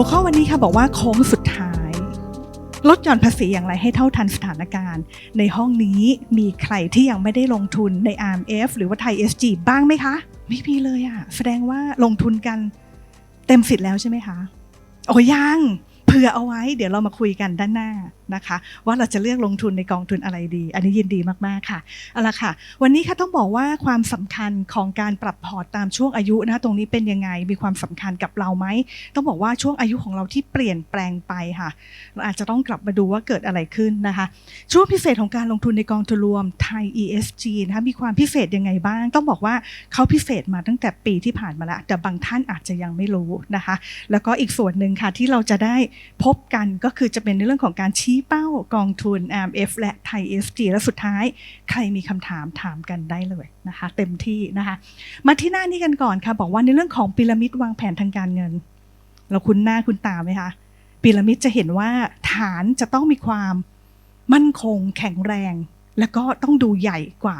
หัวข้อวันนี้ค่ะบอกว่าโค้งสุดท้าย ลดหย่อนภาษีอย่างไรให้เท่าทันสถานการณ์ ในห้องนี้มีใครที่ยังไม่ได้ลงทุนใน RMF หรือว่าไทย SG บ้างไหมคะ ไม่มีเลยอะแสดงว่าลงทุนกันเต็มสิทธิ์แล้วใช่ไหมคะ โอ้ยังเผื่อเอาไว้ เดี๋ยวเรามาคุยกันด้านหน้า นะคะ ว่าเราจะเลือกลงทุนในกองทุนอะไรดี อันนี้ยินดีมากๆค่ะเอาละค่ะ วันนี้ค่ะต้องบอกว่าความสำคัญของการปรับพอร์ตตามช่วงอายุนะคะตรงนี้เป็นยังไงมีความสำคัญกับเราไหมต้องบอกว่าช่วงอายุของเราที่เปลี่ยนแปลงไปค่ะเราอาจจะต้องกลับมาดูว่าเกิดอะไรขึ้นนะคะ ช่วงพิเศษของการลงทุนในกองทุนรวมไทย ESG นะคะมีความพิเศษยังไงบ้าง ต้องบอกว่าเขาพิเศษมาตั้งแต่ปีที่ผ่านมาแล้วแต่บางท่านอาจจะยังไม่รู้นะคะ แล้วก็อีกส่วนหนึ่งค่ะที่เราจะได้พบกันก็คือจะเป็นในเรื่องของการชี้เป้ากองทุน RMF และไทย ESG และสุดท้าย ใครมีคำถามถามกันได้เลยนะคะ เต็มที่นะคะ มาที่หน้านี้กันก่อนค่ะ บอกว่าในเรื่องของพีระมิดวางแผนทางการเงิน เราคุ้นหน้าคุ้นตาไหมคะพีระมิดจะเห็นว่าฐานจะต้องมีความมั่นคงแข็งแรง แล้วก็ต้องดูใหญ่กว่า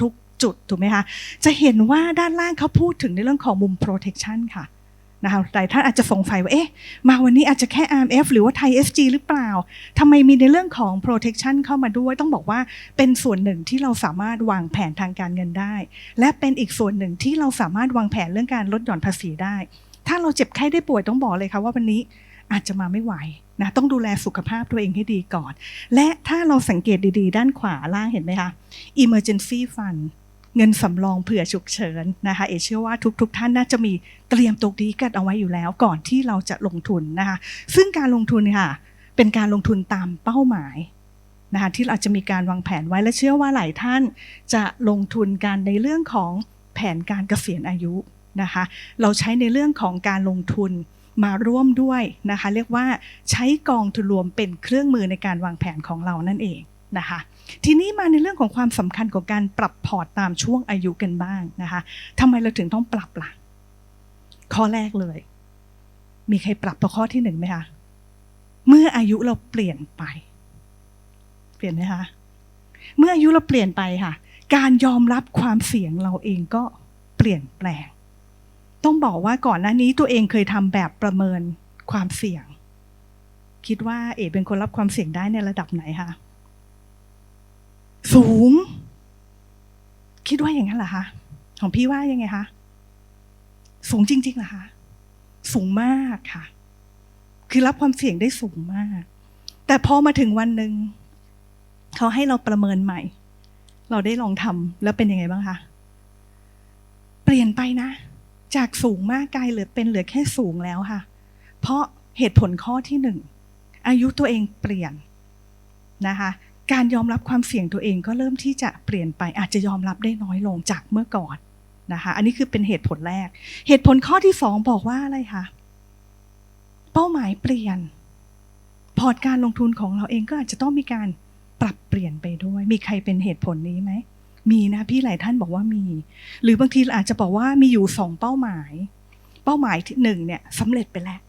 ทุกๆจุดถูกไหมคะ จะเห็นว่าด้านล่างเขาพูดถึงในเรื่องของมุม protection ค่ะ นะคะหลายท่านอาจจะสงสัยว่าเอ๊ะมาวันนี้อาจจะแค่ RMF หรือว่าไทย SG หรือเปล่าทำไมมีในเรื่องของ protection เข้ามาด้วย ต้องบอกว่าเป็นส่วนหนึ่งที่เราสามารถวางแผนทางการเงินได้ และเป็นอีกส่วนหนึ่งที่เราสามารถวางแผนเรื่องการลดหย่อนภาษีได้ ถ้าเราเจ็บไข้ได้ป่วยต้องบอกเลยค่ะว่าวันนี้อาจจะมาไม่ไหวนะต้องดูแลสุขภาพตัวเองให้ดีก่อน และถ้าเราสังเกตดีๆ ด้านขวาล่างเห็นไหมคะ emergency fund เงินสำรองเผื่อฉุกเฉินนะคะเอเชื่อว่าทุกๆทท่านน่าจะมีเตรียมตรงนี้กันเอาไว้อยู่แล้วก่อนที่เราจะลงทุนนะคะซึ่งการลงทุนค่ะเป็นการลงทุนตามเป้าหมายนะคะที่เราจะมีการวางแผนไว้และเชื่อว่าหลายท่านจะลงทุนกันในเรื่องของแผนการเกษียณอายุนะคะเราใช้ในเรื่องของการลงทุนมาร่วมด้วยนะคะเรียกว่าใช้กองทุนรวมเป็นเครื่องมือในการวางแผนของเรานั่นเอง นะคะทีนี้มาในเรื่องของความสำคัญของการปรับพอร์ตตามช่วงอายุกันบ้างนะคะทำไมเราถึงต้องปรับล่ะ ข้อแรกเลย มีใครปรับตัวข้อที่หนึ่งไหมคะเมื่ออายุเราเปลี่ยนไป เปลี่ยนไหมคะเมื่ออายุเราเปลี่ยนไปค่ะ การยอมรับความเสี่ยงเราเองก็เปลี่ยนแปลง ต้องบอกว่าก่อนหน้านี้ตัวเองเคยทำแบบประเมินความเสี่ยง คิดว่าเอเป็นคนรับความเสี่ยงได้ในระดับไหนคะ สูง คิดว่าอย่างนั้นเหรอคะของพี่ว่ายังไงคะสูงจริงๆเหรอคะสูงมากค่ะ คือรับความเสี่ยงได้สูงมาก แต่พอมาถึงวันหนึ่งเขาให้เราประเมินใหม่ เราได้ลองทำแล้วเป็นยังไงบ้างคะเปลี่ยนไปนะ จากสูงมากกลายเหลือเป็นเหลือแค่สูงแล้วค่ะ เพราะเหตุผลข้อที่หนึ่งอายุตัวเองเปลี่ยนนะคะ การยอมรับความเสี่ยงตัวเองก็เริ่มที่จะเปลี่ยนไปอาจจะยอมรับได้น้อยลงจากเมื่อก่อนนะคะอันนี้คือเป็นเหตุผลแรก เหตุผลข้อที่สองบอกว่าอะไรคะเป้าหมายเปลี่ยน พอร์ตการลงทุนของเราเองก็อาจจะต้องมีการปรับเปลี่ยนไปด้วย มีใครเป็นเหตุผลนี้ไหมมีนะพี่หลายท่านบอกว่ามี หรือบางทีเราอาจจะบอกว่ามีอยู่สองเป้าหมาย เป้าหมายที่หนึ่งเนี่ยสำเร็จไปแล้ว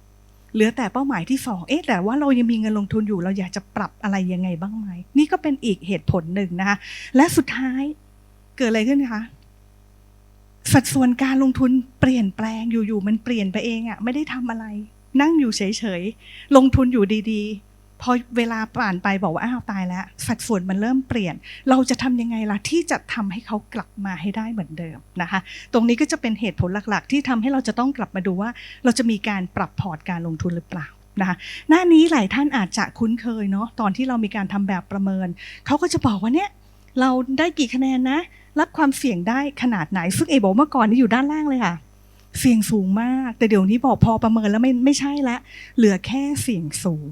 เหลือแต่เป้าหมายที่สองเอ๊ะแต่ว่าเรายังมีเงินลงทุนอยู่ เราอยากจะปรับอะไรยังไงบ้างไหมนี่ก็เป็นอีกเหตุผลหนึ่งนะคะ และสุดท้ายเกิดอะไรขึ้นคะสัดส่วนการลงทุนเปลี่ยนแปลงอยู่ๆมันเปลี่ยนไปเองอะ่ะไม่ได้ทำอะไร นั่งอยู่เฉยๆลงทุนอยู่ดีๆ พอเวลาผ่านไปบอกว่าอ้าวตายแล้วสัดส่วนมันเริ่มเปลี่ยน เราจะทำยังไงล่ะที่จะทำให้เขากลับมาให้ได้เหมือนเดิมนะคะ ตรงนี้ก็จะเป็นเหตุผลหลักๆ ที่ทำให้เราจะต้องกลับมาดูว่า เราจะมีการปรับพอร์ตการลงทุนหรือเปล่านะคะหน้านี้หลายท่านอาจจะคุ้นเคยเนาะตอนที่เรามีการทำแบบประเมินเขาก็จะบอกว่าเนี่ยเราได้กี่คะแนนนะ รับความเสี่ยงได้ขนาดไหน ซึ่งเอบอกเมื่อก่อนนี่อยู่ด้านล่างเลยค่ะ เสี่ยงสูงมาก แต่เดี๋ยวนี้บอกพอประเมินแล้วไม่ไม่ใช่ละเหลือแค่เสี่ยงสูง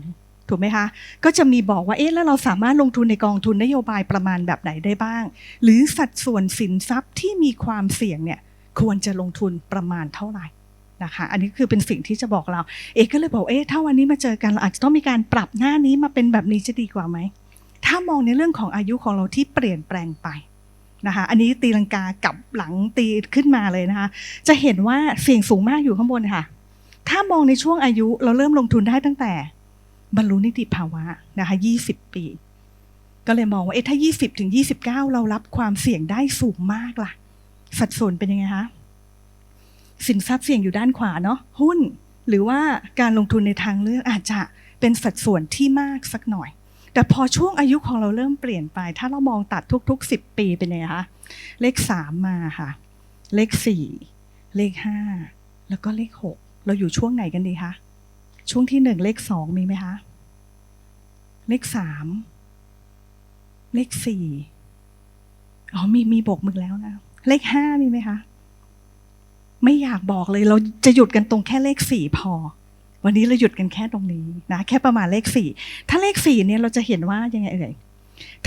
ถูกไหมคะก็จะมีบอกว่าเอ๊ะแล้วเราสามารถลงทุนในกองทุนนโยบายประมาณแบบไหนได้บ้าง หรือสัดส่วนสินทรัพย์ที่มีความเสี่ยงเนี่ยควรจะลงทุนประมาณเท่าไหร่นะคะอันนี้คือเป็นสิ่งที่จะบอกเรา เอ๊ะก็เลยบอกเอ๊ะถ้าวันนี้มาเจอกันเราอาจจะต้องมีการปรับหน้านี้มาเป็นแบบนี้จะดีกว่าไหมถ้ามองในเรื่องของอายุของเราที่เปลี่ยนแปลงไปนะคะอันนี้ตีลังกากับหลังตีขึ้นมาเลยนะคะ จะเห็นว่าเสี่ยงสูงมากอยู่ข้างบนค่ะ ถ้ามองในช่วงอายุเราเริ่มลงทุนได้ตั้งแต่ บรรลุนิติภาวะนะคะ20ปี ก็เลยมองว่าเอ๊ะถ้า20ถึง29เรารับความเสี่ยงได้สูงมากล่ะ สัดส่วนเป็นยังไงคะสินทรัพย์เสี่ยงอยู่ด้านขวาเนาะหุ้น หรือว่าการลงทุนในทางเลือกอาจจะเป็นสัดส่วนที่มากสักหน่อย แต่พอช่วงอายุของเราเริ่มเปลี่ยนไป ถ้าเรามองตัดทุก ๆ 10 ปีเป็นไงคะเลข 3 มาค่ะ เลข 4 เลข 5 แล้วก็เลข 6 เราอยู่ช่วงไหนกันดีคะ ช่วงที่1เลข2มีไหมคะ เลข3เลข4อ๋อมีมีบกมือแล้วนะเลข5มีไหมคะ ไม่อยากบอกเลยเราจะหยุดกันตรงแค่เลข4พอ วันนี้เราหยุดกันแค่ตรงนี้นะแค่ประมาณเลข4ถ้าเลข4เนี่ยเราจะเห็นว่ายังไงเอ่ย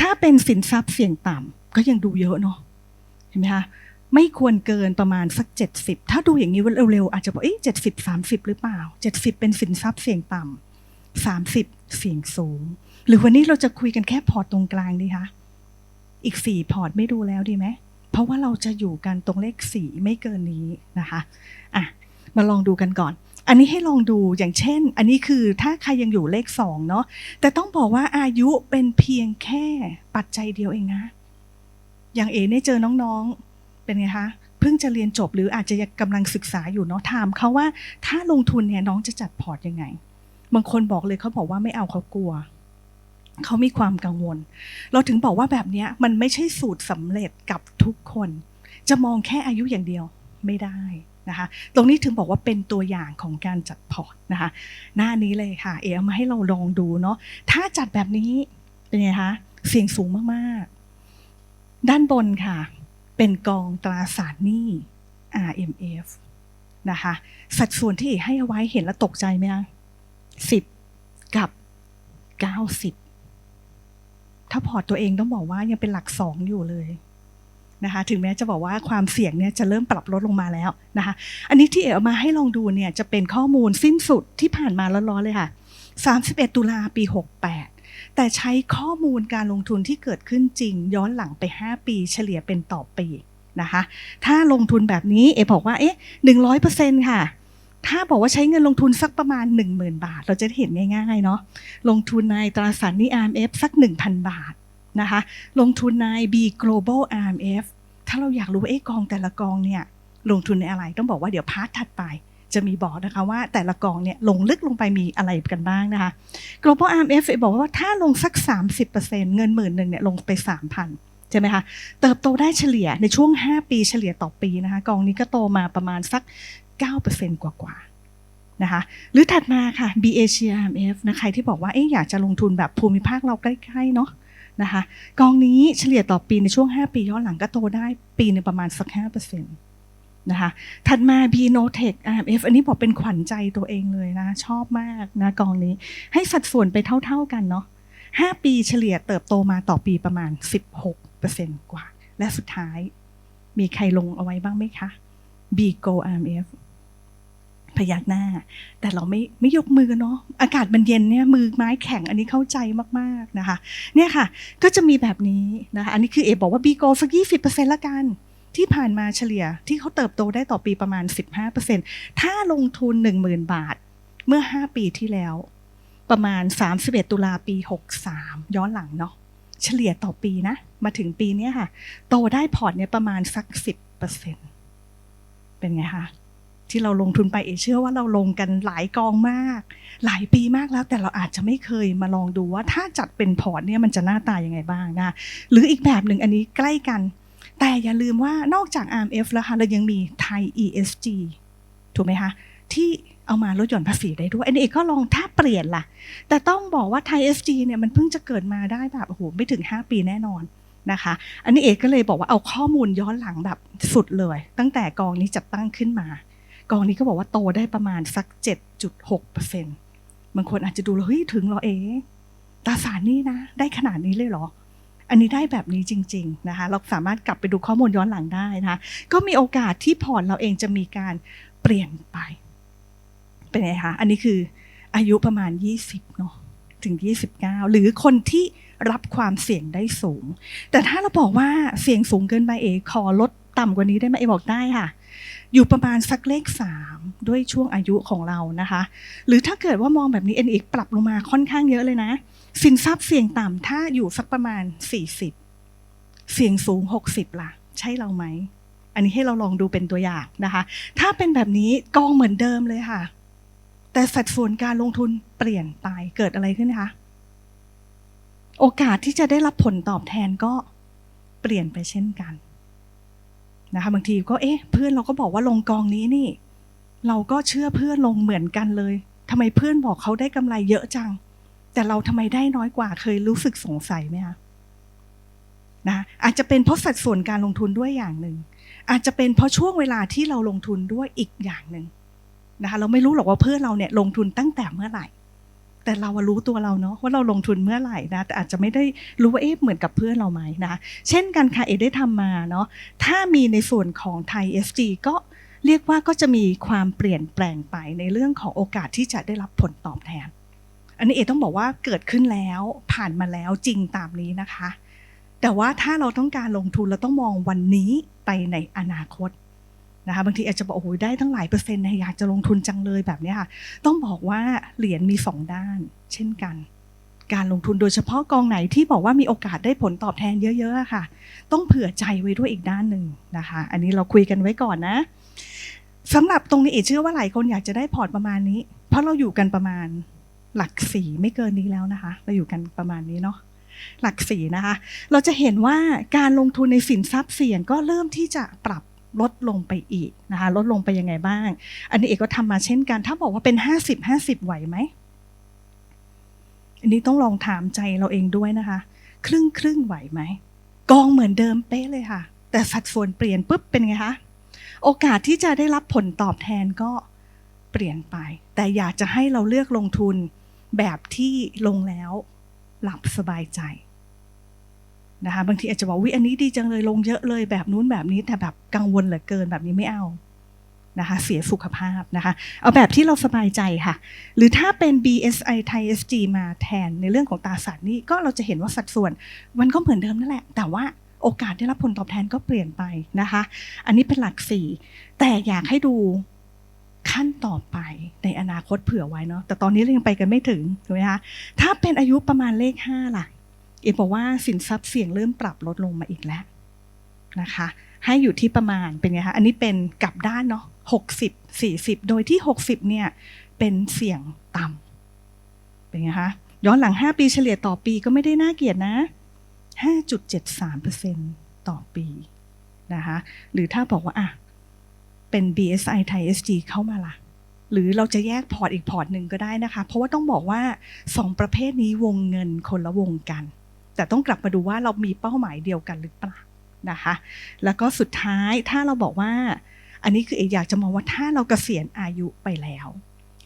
ถ้าเป็นสินทรัพย์เสี่ยงต่ำก็ยังดูเยอะเนาะเห็นไหมคะ ไม่ควรเกินประมาณสัก 70 ถ้าดูอย่างนี้เร็วๆ อาจจะบอกเอ๊ะเจ็ดสิบสามสิบหรือเปล่า 70 เป็นสินทรัพย์เสี่ยงต่ำ30เสี่ยงสูง หรือวันนี้เราจะคุยกันแค่พอร์ตตรงกลางดีคะอีก4พอร์ตไม่ดูแล้วดีไหมเพราะว่าเราจะอยู่กันตรงเลข4ไม่เกินนี้นะคะอะมาลองดูกันก่อน อันนี้ให้ลองดูอย่างเช่น อันนี้คือถ้าใครยังอยู่เลขสองเนาะแต่ต้องบอกว่าอายุเป็นเพียงแค่ปัจจัยเดียวเองนะ อย่างเอเนี่ยเจอน้องๆ เป็นไงคะเพิ่งจะเรียนจบหรืออาจจะยังกำลังศึกษาอยู่เนาะถามเขาว่าถ้าลงทุนเนี่ยน้องจะจัดพอร์ตยังไง บางคนบอกเลยเขาบอกว่าไม่เอาเขากลัวเขามีความกังวล เราถึงบอกว่าแบบนี้มันไม่ใช่สูตรสำเร็จกับทุกคน จะมองแค่อายุอย่างเดียวไม่ได้นะคะตรงนี้ถึงบอกว่าเป็นตัวอย่างของการจัดพอร์ตนะคะ หน้านี้เลยค่ะ เอเอามาให้เราลองดูเนาะถ้าจัดแบบนี้เป็นไงคะเสี่ยงสูงมากๆ ด้านบนค่ะ เป็นกองตราสารหนี้ RMF นะคะ สัดส่วนที่ให้เอาไว้เห็นแล้วตกใจไหมคะสิบกับเก้าสิบถ้าพอร์ตตัวเองต้องบอกว่ายังเป็นหลักสองอยู่เลยนะคะถึงแม้จะบอกว่าความเสี่ยงเนี่ยจะเริ่มปรับลดลงมาแล้วนะคะอันนี้ที่เอ๋เอามาให้ลองดูเนี่ยจะเป็นข้อมูลสิ้นสุดที่ผ่านมาร้อนๆเลยค่ะ 31 ตุลาปี 68 แต่ใช้ข้อมูลการลงทุนที่เกิดขึ้นจริง ย้อนหลังไป 5 ปีเฉลี่ยเป็นต่อปีนะคะ ถ้าลงทุนแบบนี้เอ๋บอกว่าเอ๊ะ100%ค่ะ ถ้าบอกว่าใช้เงินลงทุนสักประมาณ 10,000 บาท เราจะเห็นง่ายๆเนาะลงทุนในตราสารนี้ RMF สัก 1,000 บาทนะคะ ลงทุนใน B Global RMF ถ้าเราอยากรู้ว่าเอ๊กองแต่ละกองเนี่ยลงทุนในอะไรต้องบอกว่าเดี๋ยวพาร์ทถัดไป จะมีบอกนะคะว่าแต่ละกองเนี่ยลงลึกลงไปมีอะไรกันบ้างนะคะ Global RMF บอกว่าถ้าลงสัก 30%เงินหมื่นหนึ่งเนี่ยลงไป 3,000 ใช่ไหมคะ เติบโตได้เฉลี่ยในช่วง 5 ปีเฉลี่ยต่อปีนะคะ กองนี้ก็โตมาประมาณสัก 9%กว่าๆนะคะหรือถัดมาค่ะ B Asia RMF นะใครที่บอกว่าเอ๊ะอยากจะลงทุนแบบภูมิภาคเราใกล้ๆเนาะนะคะกองนี้เฉลี่ยต่อปีในช่วง 5 ปีย้อนหลังก็โตได้ปีหนึงประมาณสัก 5% นะคะถัดมา B Notech RMF อันนี้บอกเป็นขวัญใจตัวเองเลยนะ ชอบมากนะกองนี้ ให้สัดส่วนไปเท่าๆกันเนาะ5 ปีเฉลี่ยเติบโตมาต่อปีประมาณ 16%กว่า และสุดท้าย มีใครลงเอาไว้บ้างไหมคะ B Go RMF พยักหน้า แต่เราไม่ไม่ยกมือเนาะอากาศมันเย็นเนี่ยมือไม้แข็งอันนี้เข้าใจมากๆนะคะ เนี่ยค่ะ ก็จะมีแบบนี้นะคะ อันนี้คือเอบอกว่า B Go สัก20%ละกัน ที่ผ่านมาเฉลี่ยที่เขาเติบโตได้ต่อปีประมาณ 15%ถ้าลงทุน 10,000 บาทเมื่อ 5 ปีที่แล้ว ประมาณ 31 ตุลาปี 63 ย้อนหลังเนาะเฉลี่ยต่อปีนะ มาถึงปีนี้ค่ะ โตได้พอร์ตเนี่ยประมาณสัก 10%เป็นไงคะที่เราลงทุนไปเอเชื่อว่าเราลงกันหลายกองมาก หลายปีมากแล้ว แต่เราอาจจะไม่เคยมาลองดูว่าถ้าจัดเป็นพอร์ตเนี่ยมันจะหน้าตายังไงบ้างนะ หรืออีกแบบหนึ่งอันนี้ใกล้กัน แต่อย่าลืมว่านอกจาก RMF แล้วค่ะเรายังมีไทย ESG ถูกไหมคะ ที่เอามาลดหย่อนภาษีได้ด้วยอันนี้ก็ลองถ้าเปลี่ยนล่ะ แต่ต้องบอกว่าไทย SG เนี่ยมันเพิ่งจะเกิดมาได้แบบโอ้โหไม่ถึง 5 ปีแน่นอนนะคะ อันนี้เอกก็เลยบอกว่าเอาข้อมูลย้อนหลังแบบสุดเลย ตั้งแต่กองนี้จัดตั้งขึ้นมา กองนี้ก็บอกว่าโตได้ประมาณสัก 7.6%บางคนอาจจะดูแล้วเฮ้ยถึงเหรอเอตราสารนี่นะ ได้ขนาดนี้เลยเหรอ อันนี้ได้แบบนี้จริงๆนะคะเราสามารถกลับไปดูข้อมูลย้อนหลังได้นะคะก็มีโอกาสที่พอร์ตเราเองจะมีการเปลี่ยนไปเป็นไงคะอันนี้คืออายุประมาณ 20เนาะถึง 29 หรือคนที่รับความเสี่ยงได้สูง แต่ถ้าเราบอกว่าเสี่ยงสูงเกินไปเอขอลดต่ำกว่านี้ได้ไหมเอบอกได้ค่ะ อยู่ประมาณสักเลข 3 ด้วยช่วงอายุของเรานะคะ หรือถ้าเกิดว่ามองแบบนี้เอ็นเอกปรับลงมาค่อนข้างเยอะเลยนะ สินทรัพย์เสี่ยงต่ำถ้าอยู่สักประมาณ40เสี่ยงสูง60ล่ะ ใช่เราไหม อันนี้ให้เราลองดูเป็นตัวอย่างนะคะ ถ้าเป็นแบบนี้กองเหมือนเดิมเลยค่ะ แต่สัดส่วนการลงทุนเปลี่ยนไปเกิดอะไรขึ้นคะโอกาสที่จะได้รับผลตอบแทนก็เปลี่ยนไปเช่นกันนะคะบางทีก็เอ๊ะ เพื่อนเราก็บอกว่าลงกองนี้นี่ เราก็เชื่อเพื่อนลงเหมือนกันเลยทำไมเพื่อนบอกเขาได้กำไรเยอะจัง แต่เราทำไมได้น้อยกว่าเคยรู้สึกสงสัยไหมคะนะอาจจะเป็นเพราะสัดส่วนการลงทุนด้วยอย่างหนึ่ง อาจจะเป็นเพราะช่วงเวลาที่เราลงทุนด้วยอีกอย่างหนึ่งนะคะเราไม่รู้หรอกว่าเพื่อนเราเนี่ยลงทุนตั้งแต่เมื่อไหร่ แต่เรารู้ตัวเราเนาะว่าเราลงทุนเมื่อไหร่นะแต่อาจจะไม่ได้รู้ว่าเอ๊ะเหมือนกับเพื่อนเราไหมนะเช่นกันค่ะเอได้ทำมาเนาะถ้ามีในส่วนของไทย SG ก็เรียกว่าก็จะมีความเปลี่ยนแปลงไปในเรื่องของโอกาสที่จะได้รับผลตอบแทน อันนี้เอต้องบอกว่าเกิดขึ้นแล้วผ่านมาแล้วจริงตามนี้นะคะ แต่ว่าถ้าเราต้องการลงทุนเราต้องมองวันนี้ไปในอนาคตนะคะบางทีอาจจะบอกโอ้โหได้ตั้งหลายเปอร์เซ็นต์นะอยากจะลงทุนจังเลยแบบนี้ค่ะ ต้องบอกว่าเหรียญมีสองด้าน เช่นกัน การลงทุนโดยเฉพาะกองไหนที่บอกว่ามีโอกาสได้ผลตอบแทนเยอะๆค่ะ ต้องเผื่อใจไว้ด้วยอีกด้านหนึ่งนะคะ อันนี้เราคุยกันไว้ก่อนนะสำหรับตรงนี้เอเชื่อว่าหลายคนอยากจะได้พอร์ตประมาณนี้ เพราะเราอยู่กันประมาณ หลักสี่ไม่เกินนี้แล้วนะคะ เราอยู่กันประมาณนี้เนาะหลักสี่นะคะ เราจะเห็นว่าการลงทุนในสินทรัพย์เสี่ยงก็เริ่มที่จะปรับลดลงไปอีกนะคะ ลดลงไปยังไงบ้าง อันนี้เอกก็ทำมาเช่นกัน ถ้าบอกว่าเป็นห้าสิบห้าสิบไหวไหม อันนี้ต้องลองถามใจเราเองด้วยนะคะ ครึ่งครึ่งไหวไหม กองเหมือนเดิมเป๊ะเลยค่ะ แต่สัดส่วนเปลี่ยนปุ๊บเป็นไงคะ โอกาสที่จะได้รับผลตอบแทนก็เปลี่ยนไป แต่อยากจะให้เราเลือกลงทุน แบบที่ลงแล้วหลับสบายใจนะคะบางทีอาจจะบอกวิอันนี้ดีจังเลยลงเยอะเลยแบบนู้นแบบนี้แต่แบบกังวลเหลือเกินแบบนี้ไม่เอานะคะเสียสุขภาพนะคะ เอาแบบที่เราสบายใจค่ะ หรือถ้าเป็น BSI Thai SG มาแทนในเรื่องของตราสารหนี้ก็เราจะเห็นว่าสัดส่วนมันก็เหมือนเดิมนั่นแหละ แต่ว่าโอกาสได้รับผลตอบแทนก็เปลี่ยนไปนะคะ อันนี้เป็นหลักสี่แต่อยากให้ดู ขั้นต่อไปในอนาคตเผื่อไว้เนาะแต่ตอนนี้เรายังไปกันไม่ถึงถูกไหมคะถ้าเป็นอายุประมาณเลขห้าล่ะเอบอกว่าสินทรัพย์เสี่ยงเริ่มปรับลดลงมาอีกแล้วนะคะ ให้อยู่ที่ประมาณเป็นไงคะอันนี้เป็นกลับด้านเนาะหกสิบสี่สิบโดยที่หกสิบเนี่ยเป็นเสี่ยงต่ำเป็นไงคะย้อนหลังห้าปีเฉลี่ยต่อปีก็ไม่ได้น่าเกลียดนะห้าจุดเจ็ดสามเปอร์เซ็นต่อปีนะคะหรือถ้าบอกว่าอะ เป็น BSI ไทย SG เข้ามาละหรือเราจะแยกพอร์ตอีกพอร์ตหนึ่งก็ได้นะคะ เพราะว่าต้องบอกว่าสองประเภทนี้วงเงินคนละวงกัน แต่ต้องกลับมาดูว่าเรามีเป้าหมายเดียวกันหรือเปล่านะคะ แล้วก็สุดท้ายถ้าเราบอกว่า อันนี้คือเอกอยากจะมองว่าถ้าเรากเกษียณอายุไปแล้ว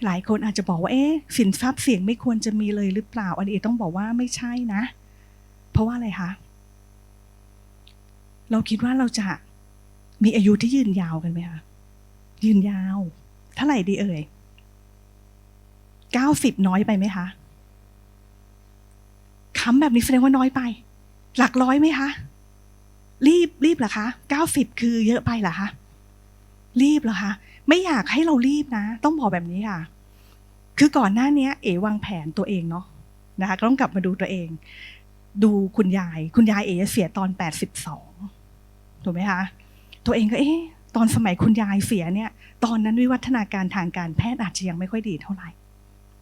หลายคนอาจจะบอกว่า เอ๊ะ สินทรัพย์เสี่ยงไม่ควรจะมีเลยหรือเปล่า อันนี้ต้องบอกว่าไม่ใช่นะ เพราะว่าอะไรคะ เราคิดว่าเราจะมีอายุที่ยืนยาวกันไหมคะ ยืนยาว เท่าไหร่ดีเอ่ยเก้าสิบน้อยไปไหมคะคำแบบนี้แสดงว่าน้อยไป หลักร้อยไหมคะรีบรีบเหรอคะเก้าสิบคือเยอะไปเหรอคะรีบเหรอคะไม่อยากให้เรารีบนะ ต้องบอกแบบนี้ค่ะ คือก่อนหน้านี้เอวางแผนตัวเองเนาะนะคะก็ต้องกลับมาดูตัวเอง ดูคุณยาย คุณยายเอเสียตอนแปดสิบสองถูกไหมคะตัวเองก็เอ๊ะ ตอนสมัยคุณยายเสียเนี่ย ตอนนั้นวิวัฒนาการทางการแพทย์อาจจะยังไม่ค่อยดีเท่าไหร่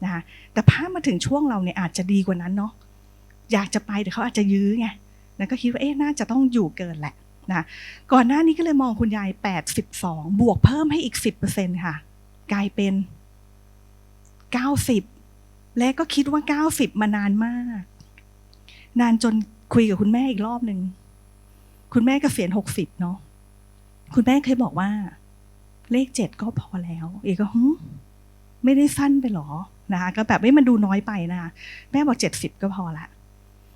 นะคะแต่พามาถึงช่วงเราเนี่ยอาจจะดีกว่านั้นเนาะอยากจะไปแต่เขาอาจจะยื้อไงแล้วก็คิดว่าเอ๊ะน่าจะต้องอยู่เกินแหละนะก่อนหน้านี้ก็เลยมองคุณยาย 82 บวกเพิ่มให้อีก 10%ค่ะ กลายเป็น 90 และก็คิดว่า 90 มานานมาก นานจนคุยกับคุณแม่อีกรอบหนึ่ง คุณแม่ก็เสียณ 60 เนาะ คุณแม่เคยบอกว่า เลขเจ็ดก็พอแล้วเอกก็หึไม่ได้สั้นไปหรอนะคะก็แบบไม่มันดูน้อยไปนะคะแม่บอกเจ็ดสิบก็พอละ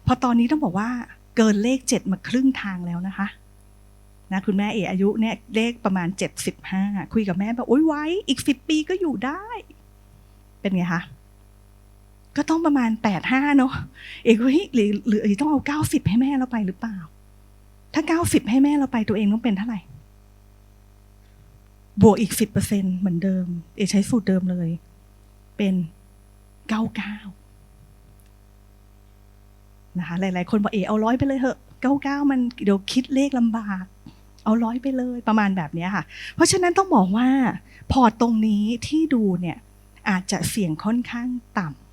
พอตอนนี้ต้องบอกว่าเกินเลขเจ็ดมาครึ่งทางแล้วนะคะนะคุณแม่เออายุเนี่ยเลขประมาณเจ็ดสิบห้าคุยกับแม่แบบโอ๊ยไว้ อีกสิบปีก็อยู่ได้ เป็นไงคะก็ต้องประมาณแปดห้าเนาะเอกว่าเฮ้ยหรือหรือต้องเอาเก้าสิบให้แม่เราไปหรือเปล่า ถ้าเก้าสิบให้แม่เราไปตัวเองต้องเป็นเท่าไหร่ บวกอีกสิบเปอร์เซ็นเหมือนเดิม เอใช้สูตรเดิมเลย เป็นเก้าเก้านะคะหลาย ๆ คนบอกเอเอาร้อยไปเลยเหอะเก้าเก้ามันเดี๋ยวคิดเลขลำบาก เอาร้อยไปเลยประมาณแบบนี้ค่ะ เพราะฉะนั้นต้องบอกว่าพอตตรงนี้ที่ดูเนี่ยอาจจะเสี่ยงค่อนข้างต่ำ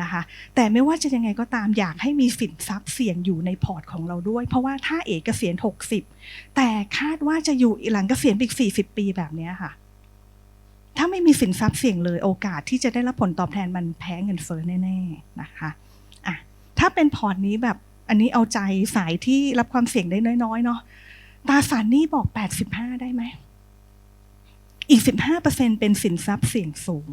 นะคะ แต่ไม่ว่าจะยังไงก็ตามอยากให้มีสินทรัพย์เสี่ยงอยู่ในพอร์ตของเราด้วย เพราะว่าถ้าเอกเกษียณ 60 แต่คาดว่าจะอยู่หลังเกษียณอีก 40 ปีแบบนี้ค่ะ ถ้าไม่มีสินทรัพย์เสี่ยงเลยโอกาสที่จะได้รับผลตอบแทนมันแพ้เงินเฟ้อแน่ๆนะคะอะถ้าเป็นพอร์ตนี้แบบอันนี้เอาใจสายที่รับความเสี่ยงได้น้อยๆเนาะตาสารนี้บอก 85 ได้ไหมอีก 15%เป็นสินทรัพย์เสี่ยงสูง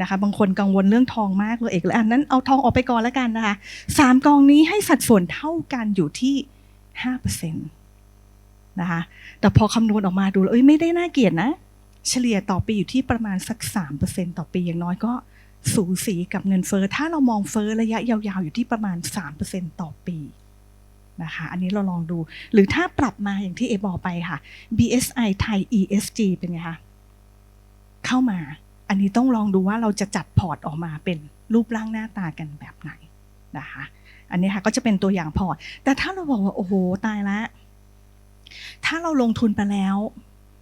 นะคะ บางคนกังวลเรื่องทองมากเลยเอกเลยอันนั้นเอาทองออกไปก่อนแล้วกันนะคะสามกองนี้ให้สัดส่วนเท่ากันอยู่ที่5%นตนะคะแต่พอคำนวณออกมาดูแล้วเอ้ยไม่ได้น่าเกลียดนะ เฉลี่ยต่อปีอยู่ที่ประมาณสัก3%ต่อปีอย่างน้อยก็สูสีกับเงินเฟอ้อถ้าเรามองเฟอ้อระยะยาวๆ อยู่ที่ประมาณ 3%ต่อปีนะคะอันนี้เราลองดู หรือถ้าปรับมาอย่างที่เอบอกไปค่ะ BSI ไทย ESG เป็นไงคะ เข้ามา อันนี้ต้องลองดูว่าเราจะจัดพอร์ตออกมาเป็นรูปร่างหน้าตากันแบบไหนนะคะอันนี้ค่ะก็จะเป็นตัวอย่างพอร์ต แต่ถ้าเราบอกว่าโอ้โหตายละถ้าเราลงทุนไปแล้ว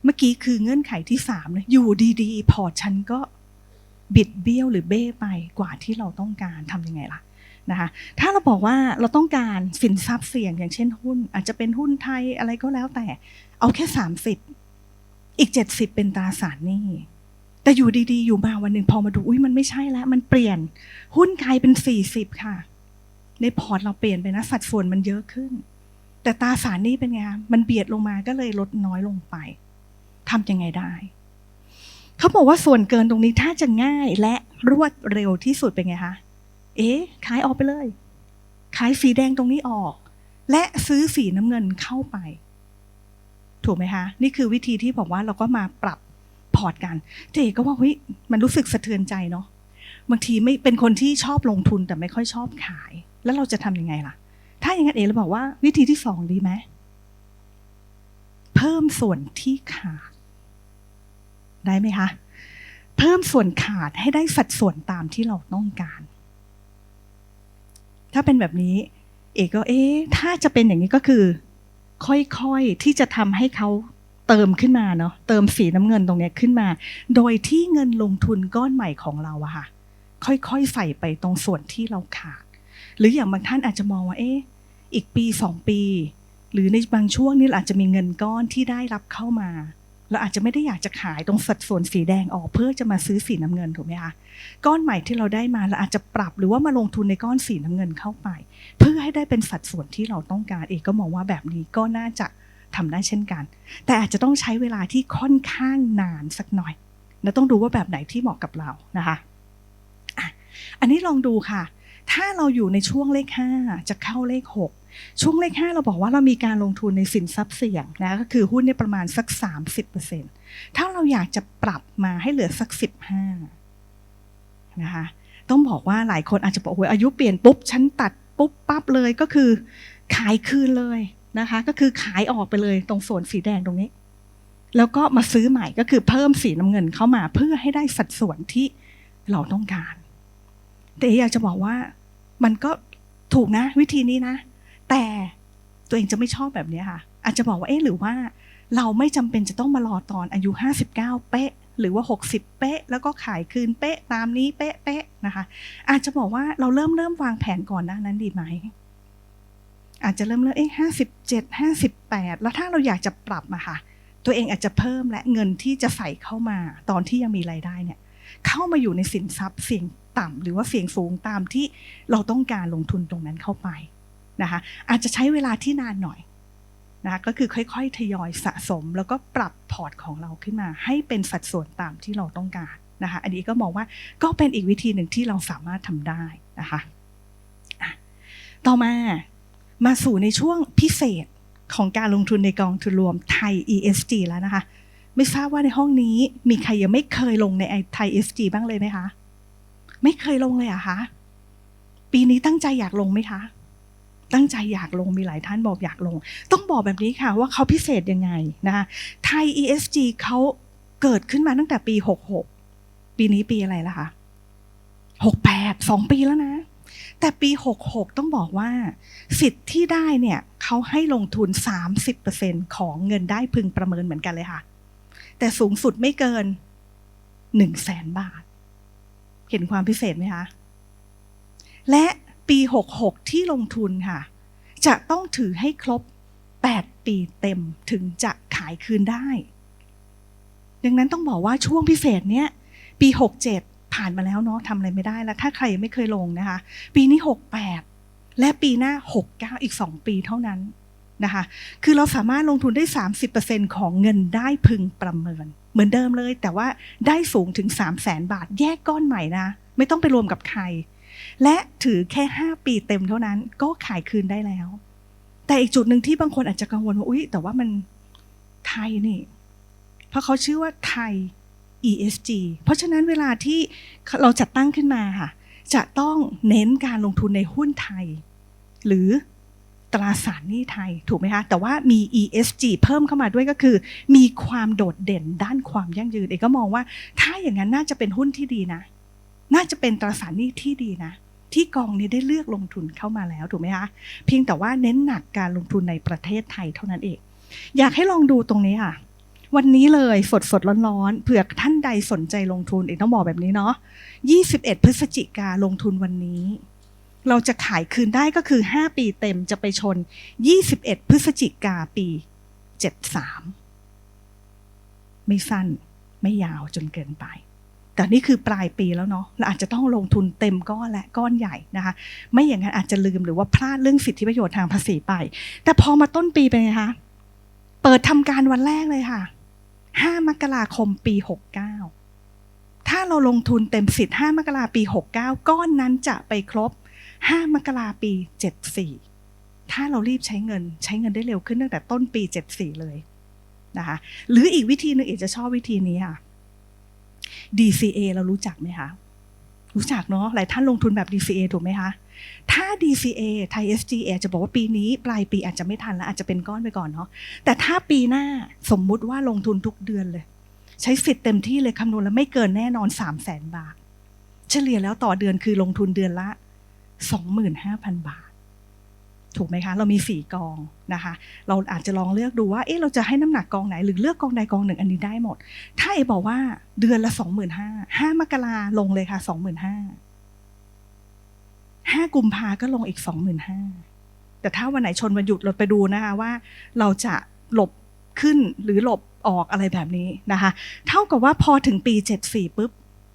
เมื่อกี้คือเงื่อนไขที่สามนะอยู่ดีๆ พอร์ตฉันก็บิดเบี้ยวหรือเบ้ไปกว่าที่เราต้องการทำยังไงล่ะนะคะถ้าเราบอกว่าเราต้องการสินทรัพย์เสี่ยงอย่างเช่นหุ้น อาจจะเป็นหุ้นไทยอะไรก็แล้วแต่ เอาแค่สามสิบอีกเจ็ดสิบเป็นตราสารหนี้ แต่อยู่ดีๆ อยู่มาวันหนึ่งพอมาดูอุ้ยมันไม่ใช่แล้ว มันเปลี่ยน หุ้นกลายเป็นสี่สิบค่ะ ในพอร์ตเราเปลี่ยนไปนะ สัดส่วนมันเยอะขึ้น แต่ตาสารนี้เป็นไงคะมันเบียดลงมาก็เลยลดน้อยลงไปทำยังไงได้ เขาบอกว่าส่วนเกินตรงนี้ถ้าจะง่ายและรวดเร็วที่สุดเป็นไงคะเอ๊ะขายออกไปเลยขายสีแดงตรงนี้ออก และซื้อสีน้ำเงินเข้าไป ถูกไหมคะ นี่คือวิธีที่บอกว่าเราก็มาปรับ พอร์ตกัน เจ๊ก็ว่าเฮ้ยมันรู้สึกสะเทือนใจเนาะบางทีไม่เป็นคนที่ชอบลงทุนแต่ไม่ค่อยชอบขาย แล้วเราจะทำยังไงล่ะ ถ้าอย่างนั้นเอ๋เราบอกว่าวิธีที่สองดีไหมเพิ่มส่วนที่ขาด ได้ไหมคะ เพิ่มส่วนขาดให้ได้สัดส่วนตามที่เราต้องการ ถ้าเป็นแบบนี้ เอกก็เอ๊ะถ้าจะเป็นอย่างนี้ก็คือ ค่อยๆที่จะทำให้เขา เติมขึ้นมาเนาะเติมสีน้ำเงินตรงนี้ขึ้นมา โดยที่เงินลงทุนก้อนใหม่ของเราอะค่ะ ค่อยๆใส่ไปตรงส่วนที่เราขาด หรืออย่างบางท่านอาจจะมองว่าเอ๊ะอีกปีสองปี หรือในบางช่วงนี้เราอาจจะมีเงินก้อนที่ได้รับเข้ามาเราอาจจะไม่ได้อยากจะขายตรงสัดส่วนสีแดงออกเพื่อจะมาซื้อสีน้ำเงินถูกไหมคะก้อนใหม่ที่เราได้มาเราอาจจะปรับหรือว่ามาลงทุนในก้อนสีน้ำเงินเข้าไป เพื่อให้ได้เป็นสัดส่วนที่เราต้องการเอกก็มองว่าแบบนี้ก็น่าจะ ทำได้เช่นกัน แต่อาจจะต้องใช้เวลาที่ค่อนข้างนานสักหน่อยและต้องดูว่าแบบไหนที่เหมาะกับเรานะคะอันนี้ลองดูค่ะ ถ้าเราอยู่ในช่วงเลขห้าจะเข้าเลขหกช่วงเลขห้าเราบอกว่าเรามีการลงทุนในสินทรัพย์เสี่ยงนะก็คือหุ้นเนี่ยประมาณสัก 30%ถ้าเราอยากจะปรับมาให้เหลือสัก 15นะคะต้องบอกว่าหลายคนอาจจะบอกโอ้ยอายุเปลี่ยนปุ๊บ ฉันตัดปุ๊บปั๊บเลยก็คือขายคืนเลย นะคะ ก็คือขายออกไปเลยตรงส่วนสีแดงตรงนี้ แล้วก็มาซื้อใหม่ก็คือเพิ่มสีน้ำเงินเข้ามาเพื่อให้ได้สัดส่วนที่เราต้องการ แต่อยากจะบอกว่ามันก็ถูกนะ วิธีนี้นะ แต่ตัวเองจะไม่ชอบแบบนี้ค่ะ อาจจะบอกว่าเอ๊ะหรือว่า เราไม่จำเป็นจะต้องมารอตอนอายุ 59 เป๊ะ หรือว่า 60 เป๊ะ แล้วก็ขายคืนเป๊ะตามนี้เป๊ะเป๊ะนะคะ อาจจะบอกว่าเราเริ่มเริ่มวางแผนก่อนหน้านั้นดีไหม อาจจะเริ่มเริ่มเอ๊ะห้าสิบเจ็ดห้าสิบแปดแล้วถ้าเราอยากจะปรับอะค่ะ ตัวเองอาจจะเพิ่มและเงินที่จะใส่เข้ามาตอนที่ยังมีรายได้เนี่ยเข้ามาอยู่ในสินทรัพย์เสี่ยงต่ำหรือว่าเสี่ยงสูงตามที่เราต้องการลงทุนตรงนั้นเข้าไปนะคะอาจจะใช้เวลาที่นานหน่อยนะคะก็คือค่อยๆ ทยอยสะสม แล้วก็ปรับพอร์ตของเราขึ้นมา ให้เป็นสัดส่วนตามที่เราต้องการนะคะอันนี้ก็มองว่าก็เป็นอีกวิธีหนึ่งที่เราสามารถทำได้นะคะต่อมา มาสู่ในช่วงพิเศษของการลงทุนในกองทุนรวมไทย ESG แล้วนะคะ ไม่ทราบว่าในห้องนี้มีใครยังไม่เคยลงในไทย ESG บ้างเลยไหมคะ ไม่เคยลงเลยอะคะปีนี้ตั้งใจอยากลงไหมคะ ตั้งใจอยากลงมีหลายท่านบอกอยากลง ต้องบอกแบบนี้ค่ะว่าเขาพิเศษยังไงนะคะไทย ESG เขาเกิดขึ้นมาตั้งแต่ปี 66 ปีนี้ปีอะไรละคะ 68 2 ปีแล้วนะ แต่ปี 66 ต้องบอกว่า สิทธิ์ที่ได้เนี่ยเขาให้ลงทุน 30%ของเงินได้พึงประเมินเหมือนกันเลยค่ะ แต่สูงสุดไม่เกิน1 0 0 0 0แสนบาท เห็นความพิเศษไหมคะ และปี 66 ที่ลงทุนค่ะ จะต้องถือให้ครบ 8 ปีเต็มถึงจะขายคืนได้ ดังนั้นต้องบอกว่าช่วงพิเศษเนี้ยปี 67 ผ่านมาแล้วเนาะทำอะไรไม่ได้แล้ว ถ้าใครยังไม่เคยลงนะคะ ปีนี้ 68 และปีหน้า 69 อีก 2 ปีเท่านั้นนะคะ คือเราสามารถลงทุนได้ 30%ของเงินได้พึงประเมิน เหมือนเดิมเลย แต่ว่าได้สูงถึง 3 0 0แสนบาท แยกก้อนใหม่นะ ไม่ต้องไปรวมกับใคร และถือแค่ 5 ปีเต็มเท่านั้น ก็ขายคืนได้แล้ว แต่อีกจุดหนึ่งที่บางคนอาจจะกังวลว่า อุ๊ย แต่ว่ามันไทยนี่ เพราะเขาชื่อว่าไทย ESG เพราะฉะนั้นเวลาที่เราจัดตั้งขึ้นมาค่ะ จะต้องเน้นการลงทุนในหุ้นไทย หรือตราสารหนี้ไทยถูกไหมคะ แต่ว่ามี ESG เพิ่มเข้ามาด้วยก็คือ มีความโดดเด่นด้านความยั่งยืนเอกก็มองว่า ถ้าอย่างนั้นน่าจะเป็นหุ้นที่ดีนะ น่าจะเป็นตราสารหนี้ที่ดีนะ ที่กองนี้ได้เลือกลงทุนเข้ามาแล้วถูกไหมคะเพียงแต่ว่าเน้นหนักการลงทุนในประเทศไทยเท่านั้นเอง อยากให้ลองดูตรงนี้ค่ะ วันนี้เลยสดสดร้อนๆเผื่อท่านใดสนใจลงทุนเอกต้องบอกแบบนี้เนาะ21 พฤศจิกาลงทุนวันนี้ เราจะขายคืนได้ก็คือ 5 ปีเต็มจะไปชน 21 พฤศจิกาปี 73 ไม่สั้นไม่ยาวจนเกินไป แต่นี่คือปลายปีแล้วเนาะเราอาจจะต้องลงทุนเต็มก้อนและก้อนใหญ่นะคะ ไม่อย่างนั้นอาจจะลืมหรือว่าพลาดเรื่องสิทธิประโยชน์ทางภาษีไป แต่พอมาต้นปีเป็นไงคะเปิดทำการวันแรกเลยค่ะ 5 มกราคมปี 69 ถ้าเราลงทุนเต็มสิทธิ์ 5 มกราปี 69 ก้อนนั้นจะไปครบ 5 มกราปี 74 ถ้าเรารีบใช้เงินใช้เงินได้เร็วขึ้นตั้งแต่ต้นปี 74 เลยนะคะหรืออีกวิธีหนึงเอกจะชอบวิธีนี้ค่ะ DCA เรารู้จักไหมคะ รู้จักเนาะหลายท่านลงทุนแบบ DCA ถูกไหมคะ ถ้า DCA ไทย SGA จะบอกว่าปีนี้ ปลายปีอาจจะไม่ทันแล้ว อาจจะเป็นก้อนไปก่อนเนาะแต่ถ้าปีหน้าสมมุติว่าลงทุนทุกเดือนเลย ใช้สิทธิ์เต็มที่เลยคำนวณแล้วไม่เกินแน่นอน3 0 0แสนบาท เฉลี่ยแล้วต่อเดือนคือลงทุนเดือนละ 25,000 บาท ถูกไหมคะ เรามี 4 กองนะคะ เราอาจจะลองเลือกดูว่าเอ๊ะเราจะให้น้ำหนักกองไหน หรือเลือกกองใดกองหนึ่งอันนี้ได้หมด ถ้าเอบอกว่าเดือนละ 25,000 5มกราลงเลยค่ะ 25,000 5กุมภาก็ลงอีก25,000แต่ถ้าวันไหนชนวันหยุดเราไปดูนะคะว่า เราจะหลบขึ้นหรือหลบออกอะไรแบบนี้นะคะ เท่ากับว่าพอถึงปี74ปุ๊บ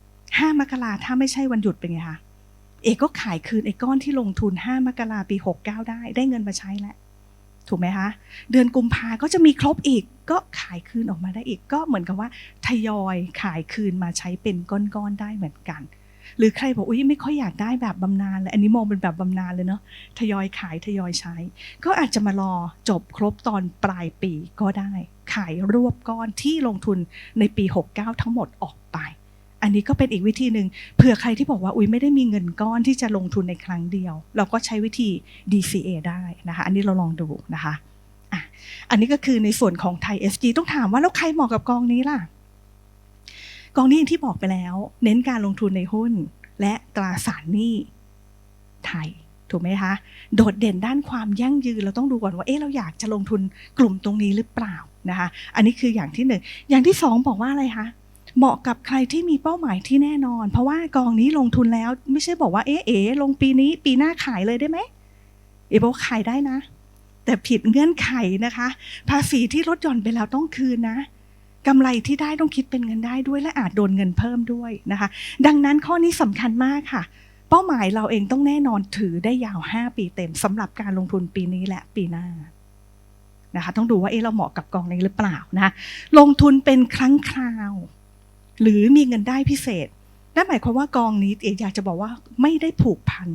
5มกราถ้าไม่ใช่วันหยุดเป็นไงคะเอกก็ขายคืนไอ้ก้อนที่ลงทุน5มกราปี69ได้ ได้เงินมาใช้แล้วถูกไหมคะเดือนกุมภาก็จะมีครบอีก ก็ขายคืนออกมาได้อีก ก็เหมือนกับว่าทยอยขายคืนมาใช้เป็นก้อนๆได้เหมือนกัน หรือใครบอกอุ้ยไม่ค่อยอยากได้แบบบำนาญเลยอันนี้มองเป็นแบบบำนาญเลยเนาะทยอยขายทยอยใช้ ก็อาจจะมารอจบครบตอนปลายปีก็ได้ ขายรวบก้อนที่ลงทุนในปี 69 ทั้งหมดออกไป อันนี้ก็เป็นอีกวิธีหนึ่งเผื่อใครที่บอกว่าอุ้ยไม่ได้มีเงินก้อนที่จะลงทุนในครั้งเดียว เราก็ใช้วิธี DCA ได้นะคะอันนี้เราลองดูนะคะอันนี้ก็คือในส่วนของไทย SG ต้องถามว่าแล้วใครเหมาะกับกองนี้ล่ะ กองนี้อย่างที่บอกไปแล้ว เน้นการลงทุนในหุ้น และตราสารหนี้ไทยถูกไหมคะ โดดเด่นด้านความยั่งยืนเราต้องดูก่อนว่าเอ๊ะเราอยากจะลงทุนกลุ่มตรงนี้หรือเปล่านะคะ อันนี้คืออย่างที่หนึ่งอย่างที่สองบอกว่าอะไรคะเหมาะกับใครที่มีเป้าหมายที่แน่นอน เพราะว่ากองนี้ลงทุนแล้วไม่ใช่บอกว่าเอ๊ะเอ๋ลงปีนี้ปีหน้าขายเลยได้ไหมเอ๋บอกขายได้นะ แต่ผิดเงื่อนไขนะคะ ภาษีที่ลดหย่อนไปแล้วต้องคืนนะ กำไรที่ได้ต้องคิดเป็นเงินได้ด้วย และอาจโดนเงินเพิ่มด้วยนะคะ ดังนั้นข้อนี้สำคัญมากค่ะ เป้าหมายเราเองต้องแน่นอนถือได้ยาว 5 ปีเต็มสำหรับการลงทุนปีนี้และปีหน้านะคะต้องดูว่าเอ๊ะเราเหมาะกับกองนี้หรือเปล่านะะลงทุนเป็นครั้งคราว หรือมีเงินได้พิเศษนั่นหมายความว่ากองนี้เออยากจะบอกว่าไม่ได้ผูกพัน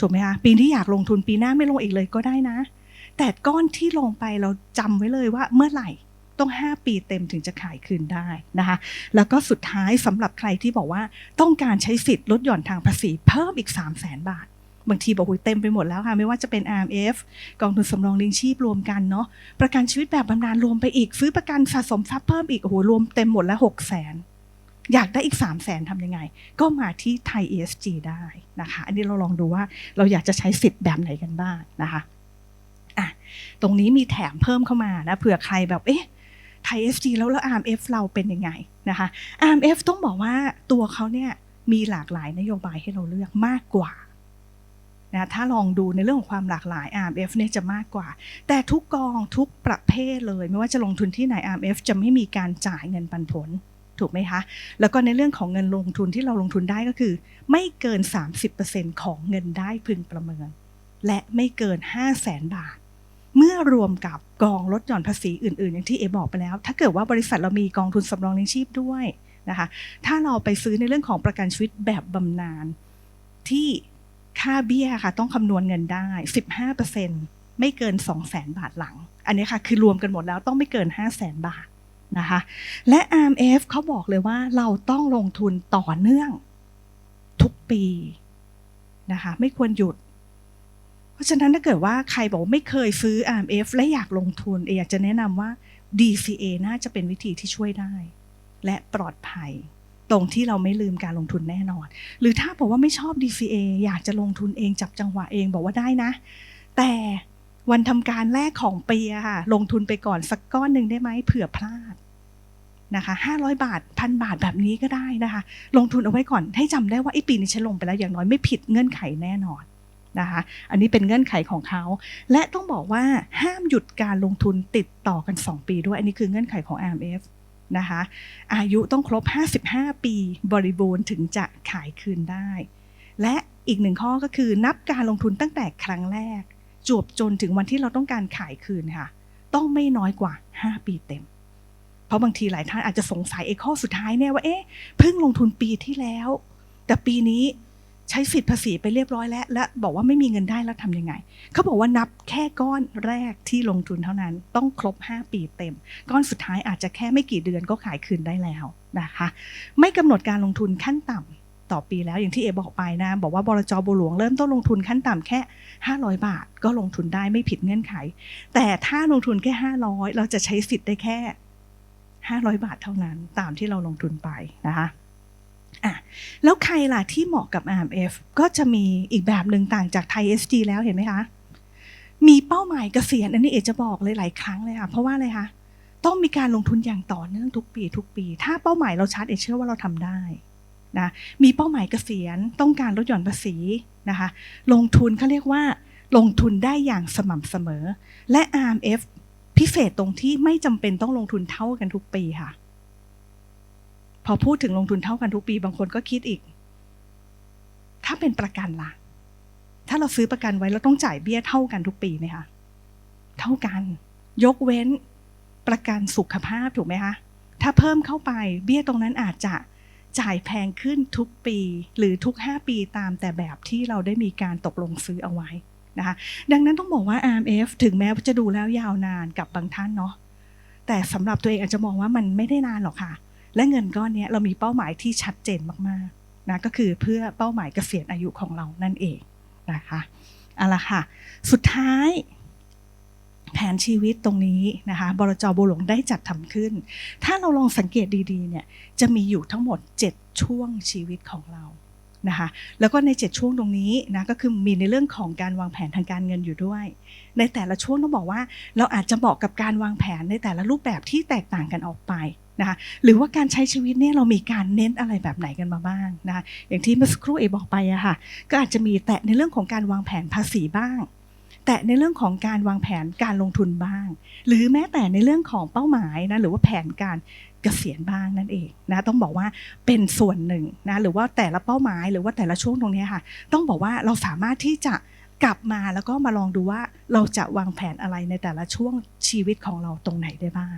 ถูกไหมคะปีที่อยากลงทุนปีหน้าไม่ลงอีกเลยก็ได้นะ แต่ก้อนที่ลงไปเราจำไว้เลยว่าเมื่อไหร่ ต้อง 5 ปีเต็มถึงจะขายคืนได้นะคะ แล้วก็สุดท้ายสำหรับใครที่บอกว่าต้องการใช้สิทธิ์ลดหย่อนทางภาษีเพิ่มอีก 3 0 0 0 0 0 บาท บางทีบอกว่าเต็มไปหมดแล้วค่ะไม่ว่าจะเป็น RMF กองทุนสำรองเลี้ยงชีพรวมกันเนาะประกันชีวิตแบบบำนาญรวมไปอีก ซื้อประกันสะสมทรัพย์เพิ่มอีกโอ้โหรวมเต็มหมดแล้ว6 0 0 0 0 0อยากได้อีก 3 0 0 0 0 0ทำยังไง ก็มาที่ไทย ESG ได้นะคะ อันนี้เราลองดูว่าเราอยากจะใช้สิทธิ์แบบไหนกันบ้างนะคะอะตรงนี้มีแถมเพิ่มเข้ามานะเผื่อใครแบบเอ๊ะ ไทย SG แล้วแล้ว RMF เราเป็นยังไงนะคะ RMF ต้องบอกว่าตัวเขาเนี่ยมีหลากหลายนโยบายให้เราเลือกมากกว่านะถ้าลองดูในเรื่องของความหลากหลาย RMF เนี่ยจะมากกว่า แต่ทุกกองทุกประเภทเลย ไม่ว่าจะลงทุนที่ไหน RMF จะไม่มีการจ่ายเงินปันผลถูกไหมคะ แล้วก็ในเรื่องของเงินลงทุนที่เราลงทุนได้ก็คือ ไม่เกิน 30%ของเงินได้พึงประเมิน และไม่เกิน 5 0 0แสนบาท เมื่อรวมกับกองลดหย่อนภาษีอื่น ๆ อย่างที่เอบอกไปแล้ว ถ้าเกิดว่าบริษัทเรามีกองทุนสำรองเลี้ยงชีพด้วยนะคะถ้าเราไปซื้อในเรื่องของประกันชีวิตแบบบำนาญที่ค่าเบี้ยค่ะต้องคำนวณเงินได้ 15%ไม่เกิน 2 0 0แสนบาทหลัง อันนี้ค่ะคือรวมกันหมดแล้วต้องไม่เกิน 5 0 0แสนบาทนะคะและ RMF เขาบอกเลยว่าเราต้องลงทุนต่อเนื่องทุกปีนะคะไม่ควรหยุด เพราะฉะนั้นถ้าเกิดว่าใครบอกไม่เคยซื้อ RMF และอยากลงทุนเออยากจะแนะนำว่า DCA น่าจะเป็นวิธีที่ช่วยได้ และปลอดภัย ตรงที่เราไม่ลืมการลงทุนแน่นอน หรือถ้าบอกว่าไม่ชอบ DCA อยากจะลงทุนเองจับจังหวะเองบอกว่าได้นะ แต่วันทำการแรกของปีค่ะลงทุนไปก่อนสักก้อนหนึ่งได้ไหมเผื่อพลาดนะคะ500 บาทพันบาทแบบนี้ก็ได้นะคะ ลงทุนเอาไว้ก่อนให้จำได้ว่าไอ้ปีนี้ฉันลงไปแล้วอย่างน้อยไม่ผิดเงื่อนไขแน่นอน นะคะ อันนี้เป็นเงื่อนไขของเขา และต้องบอกว่าห้ามหยุดการลงทุนติดต่อกัน 2 ปีด้วย อันนี้คือเงื่อนไขของ IMF นะคะ อายุต้องครบ 55 ปีบริบูรณ์ถึงจะขายคืนได้ และอีกหนึ่งข้อก็คือนับการลงทุนตั้งแต่ครั้งแรก จวบจนถึงวันที่เราต้องการขายคืนค่ะ ต้องไม่น้อยกว่า 5 ปีเต็ม เพราะบางทีหลายท่านอาจจะสงสัยไอ้ข้อสุดท้ายเนี่ยว่าเอ๊ะเพิ่งลงทุนปีที่แล้ว แต่ปีนี้ ใช้สิทธิภาษีไปเรียบร้อยแล้ว และบอกว่าไม่มีเงินได้แล้วทำยังไง เขาบอกว่านับแค่ก้อนแรกที่ลงทุนเท่านั้น ต้องครบ 5 ปีเต็ม ก้อนสุดท้ายอาจจะแค่ไม่กี่เดือนก็ขายคืนได้แล้วนะคะ ไม่กำหนดการลงทุนขั้นต่ำต่อปีแล้วอย่างที่เอบอกไปนะ บอกว่าบลจบัวหลวงเริ่มต้นลงทุนขั้นต่ำแค่ 500 บาท ก็ลงทุนได้ไม่ผิดเงื่อนไข แต่ถ้าลงทุนแค่ 500 เราจะใช้สิทธิ์ได้แค่ 500 บาทเท่านั้นตามที่เราลงทุนไปนะคะ อะแล้วใครล่ะที่เหมาะกับ RMF ก็จะมีอีกแบบหนึ่งต่างจากไทย SG แล้วเห็นไหมคะ มีเป้าหมายเกษียณอันนี้เอจะบอกเลยหลายครั้งเลยค่ะ เพราะว่าอะไรคะต้องมีการลงทุนอย่างต่อเนื่องทุกปีทุกปี ถ้าเป้าหมายเราชัดเอเชื่อว่าเราทำได้นะมีเป้าหมายเกษียณต้องการลดหย่อนภาษีนะคะลงทุนเขาเรียกว่า ลงทุนได้อย่างสม่ำเสมอ และ RMF พิเศษตรงที่ไม่จำเป็นต้องลงทุนเท่ากันทุกปีค่ะ พอพูดถึงลงทุนเท่ากันทุกปี บางคนก็คิดอีก ถ้าเป็นประกันล่ะ ถ้าเราซื้อประกันไว้เราต้องจ่ายเบี้ยเท่ากันทุกปีไหมคะ เท่ากัน ยกเว้นประกันสุขภาพถูกไหมคะ ถ้าเพิ่มเข้าไปเบี้ยตรงนั้นอาจจะจ่ายแพงขึ้นทุกปีหรือทุก 5 ปีตามแต่แบบที่เราได้มีการตกลงซื้อเอาไว้นะคะดังนั้นต้องบอกว่า RMF ถึงแม้ว่าจะดูแล้วยาวนานกับบางท่านเนาะแต่สำหรับตัวเองอาจจะมองว่ามันไม่ได้นานหรอกค่ะ และเงินก้อนนี้เรามีเป้าหมายที่ชัดเจนมากๆนะก็คือเพื่อเป้าหมายเกษียณอายุของเรานั่นเองนะคะเอาละค่ะ สุดท้าย แผนชีวิตตรงนี้นะคะบรจบัวหลวงได้จัดทำขึ้น ถ้าเราลองสังเกตดีๆเนี่ยจะมีอยู่ทั้งหมด 7 ช่วงชีวิตของเรานะคะแล้วก็ใน 7 ช่วงตรงนี้นะก็คือมีในเรื่องของการวางแผนทางการเงินอยู่ด้วย ในแต่ละช่วงต้องบอกว่า เราอาจจะเหมาะกับการวางแผนในแต่ละรูปแบบที่แตกต่างกันออกไป นะคะหรือว่าการใช้ชีวิตเนี่ยเรามีการเน้นอะไรแบบไหนกันมาบ้างนะคะอย่างที่เมื่อสักครู่เอบอกไปอะค่ะก็อาจจะมีแตะในเรื่องของการวางแผนภาษีบ้าง แต่ในเรื่องของการวางแผนการลงทุนบ้าง หรือแม้แต่ในเรื่องของเป้าหมายนะหรือว่าแผนการเกษียณบ้างนั่นเองนะต้องบอกว่าเป็นส่วนหนึ่งนะหรือว่าแต่ละเป้าหมายหรือว่าแต่ละช่วงตรงนี้ค่ะ ต้องบอกว่าเราสามารถที่จะกลับมาแล้วก็มาลองดูว่าเราจะวางแผนอะไรในแต่ละช่วงชีวิตของเราตรงไหนได้บ้าง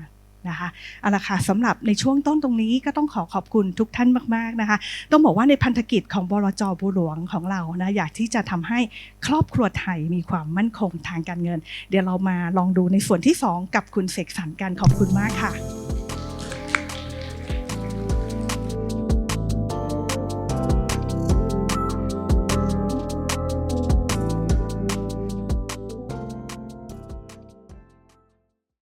นะคะเอาละค่ะสำหรับในช่วงต้นตรงนี้ก็ต้องขอขอบคุณทุกท่านมาก ๆนะคะ ต้องบอกว่าในพันธกิจของบลจบัวหลวงของเรานะอยากที่จะทำให้ครอบครัวไทยมีความมั่นคงทางการเงิน เดี๋ยวเรามาลองดูในส่วนที่ 2 กับคุณเสกสรรกันขอบคุณมากค่ะ